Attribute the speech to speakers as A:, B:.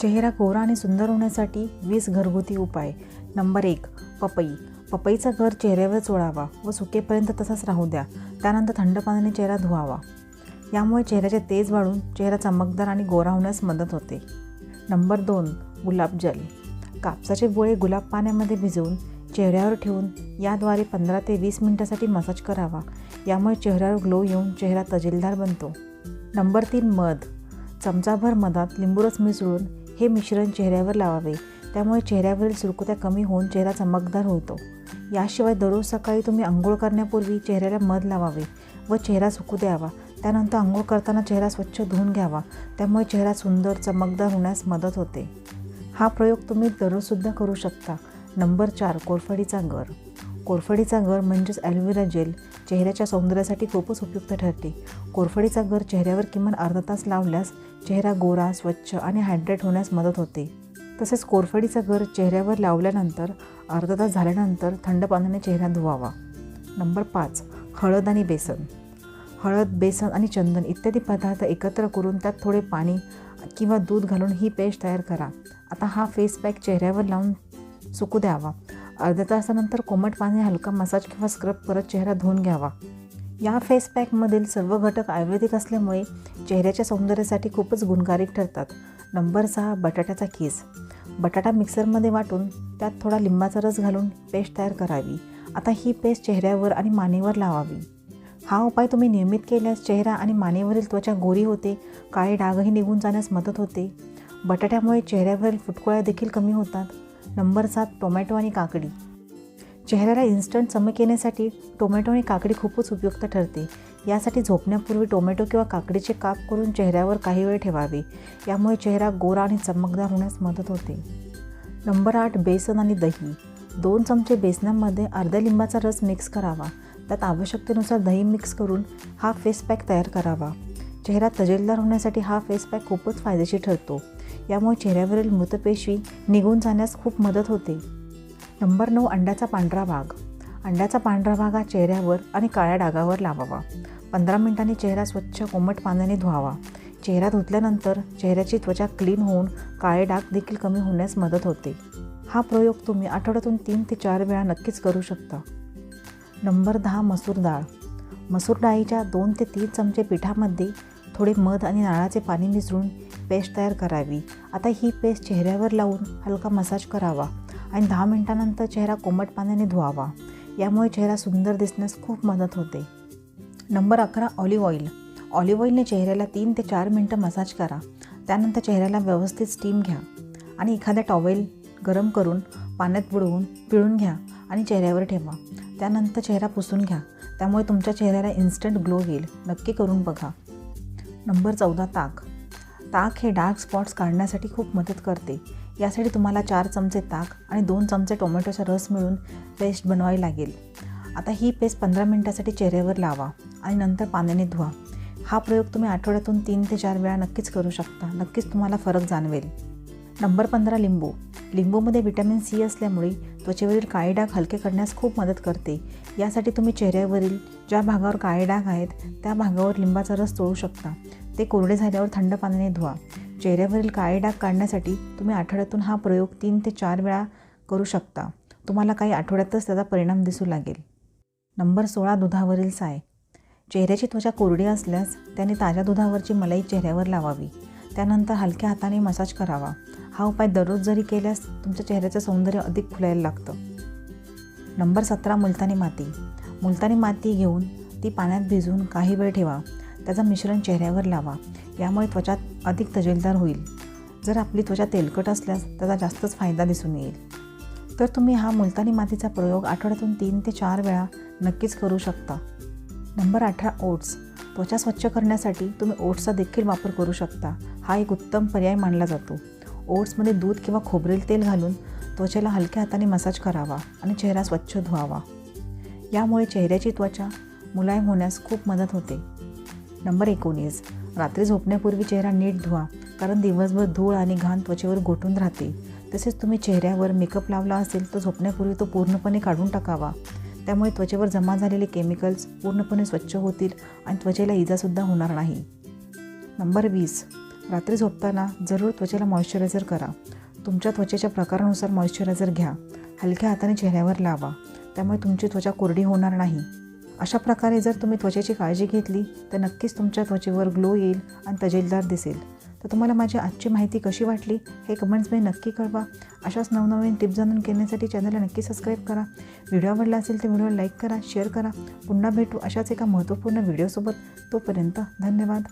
A: चेहरा गोरा आणि सुंदर होण्यासाठी वीस घरगुती उपाय. नंबर एक पपई. पपईचा घर चेहऱ्यावर चोळावा व सुकेपर्यंत तसाच राहू द्या. त्यानंतर थंड पाण्याने चेहरा धुवावा. यामुळे चेहऱ्याचे तेज वाढून चेहरा चमकदार आणि गोरा होण्यास मदत होते. नंबर दोन गुलाबजल कापसाचे गोळे गुलाब पाण्यामध्ये भिजवून चेहऱ्यावर ठेवून याद्वारे पंधरा ते वीस मिनिटासाठी मसाज करावा. यामुळे चेहऱ्यावर ग्लो येऊन चेहरा तजेलदार बनतो. नंबर तीन मध. चमचाभर मधात लिंबूरस मिसळून हे मिश्रण चेहऱ्यावर लावावे. त्यामुळे चेहऱ्यावरील सुरकुत्या कमी होऊन चेहरा चमकदार होतो. याशिवाय दररोज सकाळी तुम्ही आंघोळ करण्यापूर्वी चेहऱ्याला मध लावावे व चेहरा सुकू द्यावा. त्यानंतर आंघोळ करताना चेहरा स्वच्छ धुवून घ्यावा. त्यामुळे चेहरा सुंदर चमकदार होण्यास मदत होते. हा प्रयोग तुम्ही दररोजसुद्धा करू शकता. नंबर चार कोरफडीचा गर. कोरफडीचा गर म्हणजेच ॲलोवेरा जेल चेहऱ्याच्या सौंदर्यासाठी खूपच उपयुक्त ठरते. कोरफडीचा गर चेहऱ्यावर किमान अर्धा तास लावल्यास चेहरा गोरा स्वच्छ आणि हायड्रेट होण्यास मदत होते. तसेच कोरफडीचा गर चेहऱ्यावर लावल्यानंतर अर्धा तास झाल्यानंतर थंड पाण्याने चेहरा धुवावा. नंबर पाच हळद आणि बेसन. हळद बेसन आणि चंदन इत्यादी पदार्थ एकत्र करून त्यात थोडे पाणी किंवा दूध घालून ही पेस्ट तयार करा. आता हा फेस पॅक चेहऱ्यावर लावून सुकू द्यावा. अर्ध्या तासानंतर कोमट पाणी हलका मसाज किंवा स्क्रब करत चेहरा धुवून घ्यावा. या फेस पॅकमधील सर्व घटक आयुर्वेदिक असल्यामुळे चेहऱ्याच्या सौंदर्यासाठी खूपच गुणकारिक ठरतात. नंबर सहा बटाट्याचा केस. बटाटा मिक्सरमध्ये वाटून त्यात थोडा लिंबाचा रस घालून पेस्ट तयार करावी. आता ही पेस्ट चेहऱ्यावर आणि मानेवर लावावी. हा उपाय तुम्ही नियमित केल्यास चेहरा आणि मानेवरील त्वचा गोरी होते काळे डागही निघून जाण्यास मदत होते. बटाट्यामुळे चेहऱ्यावरील फुटकुळ्या देखील कमी होतात. नंबर सात टोमॅटो आणि काकडी. चेहऱ्याला इन्स्टंट चमक येण्यासाठी टोमॅटो आणि काकडी खूपच उपयुक्त ठरते. यासाठी झोपण्यापूर्वी टोमॅटो किंवा काकडीचे काप करून चेहऱ्यावर काही वेळ ठेवावे. यामुळे चेहरा गोरा आणि चमकदार होण्यास मदत होते. नंबर आठ बेसन आणि दही. दोन चमचे बेसनामध्ये अर्ध्या लिंबाचा रस मिक्स करावा. त्यात आवश्यकतेनुसार दही मिक्स करून हा फेस पॅक तयार करावा. चेहरा तजेलदार होण्यासाठी हा फेस पॅक खूपच फायदेशीर ठरतो. यामुळे चेहऱ्यावरील मृतपेशी निघून जाण्यास खूप मदत होते. नंबर नऊ अंड्याचा पांढरा भाग. अंड्याचा पांढरा भाग हा चेहऱ्यावर आणि काळ्या डागावर लावावा. पंधरा मिनिटांनी चेहरा स्वच्छ कोमट पाण्याने धुवावा. चेहरा धुतल्यानंतर चेहऱ्याची त्वचा क्लीन होऊन काळे डाग देखील कमी होण्यास मदत होते. हा प्रयोग तुम्ही आठवड्यातून तीन ते चार वेळा नक्कीच करू शकता. नंबर दहा मसूर डाळ. मसूर डाळीच्या दोन ते तीन चमचे पिठामध्ये थोडे मध आणि नारळाचे पाणी मिसळून पेस्ट तयार करावी. आता ही पेस्ट चेहऱ्यावर लावून हलका मसाज करावा आणि दहा मिनटानंतर चेहरा कोमट पाण्याने धुवावा. यामुळे चेहरा सुंदर दिसण्यास खूप मदत होते. नंबर अकरा ऑलिव्ह ऑइल. ऑलिव्ह ऑइलने चेहऱ्याला तीन ते चार मिनटं मसाज करा. त्यानंतर चेहऱ्याला व्यवस्थित स्टीम घ्या आणि एखाद्या टॉवेल गरम करून पाण्यात बुडवून पिळून घ्या आणि चेहऱ्यावर ठेवा. त्यानंतर चेहरा पुसून घ्या. त्यामुळे तुमच्या चेहऱ्याला इन्स्टंट ग्लो येईल. नक्की करून बघा. नंबर चौदा ताक. ताक हे डार्क स्पॉट्स काढण्यासाठी खूप मदत करते. यासाठी तुम्हाला चार चमचे ताक आणि दोन चमचे टोमॅटोचा रस मिळून पेस्ट बनवावी लागेल. आता ही पेस्ट पंधरा मिनटासाठी चेहऱ्यावर लावा आणि नंतर पाण्याने धुवा. हा प्रयोग तुम्ही आठवड्यातून तीन ते चार वेळा नक्कीच करू शकता. नक्कीच तुम्हाला फरक जाणवेल. नंबर पंधरा लिंबू. लिंबूमध्ये व्हिटॅमिन सी असल्यामुळे त्वचेवरील काळे डाग हलके करण्यास खूप मदत करते. यासाठी तुम्ही चेहऱ्यावरील ज्या भागावर काळे डाग आहेत त्या भागावर लिंबाचा रस चोळू शकता. ते कोरडे झाल्यावर थंड पाण्याने धुवा. चेहऱ्यावरील काळे डाग काढण्यासाठी तुम्ही आठवड्यातून हा प्रयोग तीन ते चार वेळा करू शकता. तुम्हाला काही आठवड्यातच त्याचा परिणाम दिसू लागेल. नंबर सोळा दुधावरील साय. चेहऱ्याची त्वचा कोरडी असल्यास त्याने ताज्या दुधावरची मलाई चेहऱ्यावर लावावी. त्यानंतर हलक्या हाताने मसाज करावा. हा उपाय दररोज जरी केल्यास तुमच्या चेहऱ्याचं सौंदर्य अधिक फुलायला लागतं. नंबर सतरा मुलतानी माती. मुलतानी माती घेऊन ती पाण्यात भिजवून काही वेळ ठेवा. त्याचा मिश्रण चेहऱ्यावर लावा. यामुळे त्वचा अधिक तजेलदार होईल. जर आपली त्वचा तेलकट असल्यास त्याचा जास्तच फायदा दिसून येईल. तर तुम्ही हा मुलतानी मातीचा प्रयोग आठवड्यातून तीन ते चार वेळा नक्कीच करू शकता. नंबर अठरा ओट्स. त्वचा स्वच्छ करण्यासाठी तुम्ही ओट्सचा देखील वापर करू शकता. हा एक उत्तम पर्याय मानला जातो. ओट्समध्ये दूध किंवा खोबरेल तेल घालून त्वचेला हलक्या हाताने मसाज करावा आणि चेहरा स्वच्छ धुवावा. यामुळे चेहऱ्याची त्वचा मुलायम होण्यास खूप मदत होते. नंबर एकोणीस. रात्री झोपण्यापूर्वी चेहरा नीट धुवा कारण दिवसभर धूळ आणि घाण त्वचेवर गोठून राहते. तसेच तुम्ही चेहऱ्यावर मेकअप लावला असेल तर झोपण्यापूर्वी तो पूर्णपणे काढून टाकावा. त्यामुळे त्वचेवर जमा झालेले केमिकल्स पूर्णपणे स्वच्छ होतील आणि त्वचेला इजासुद्धा होणार नाही. नंबर वीस. रात्री झोपताना जरूर त्वचेला मॉइश्चरायझर करा. तुमच्या त्वचेच्या प्रकारानुसार मॉइश्चरायझर घ्या. हलक्या हाताने चेहऱ्यावर लावा. त्यामुळे तुमची त्वचा कोरडी होणार नाही. अशा प्रकारे जर तुम्ही त्वचेची काळजी घेतली तर नक्कीच तुमच्या त्वचेवर ग्लो येईल आणि तजेलदार दिसेल. तर तुम्हाला माझी आजची माहिती कशी वाटली हे कमेंट्समध्ये नक्की कळवा. अशाच नवनवीन टिप्स जाणून घेण्यासाठी चॅनलला नक्की सबस्क्राईब करा. व्हिडिओ आवडला असेल तर व्हिडिओ लाईक करा शेअर करा. पुन्हा भेटू अशाच एका महत्त्वपूर्ण व्हिडिओसोबत तोपर्यंत धन्यवाद.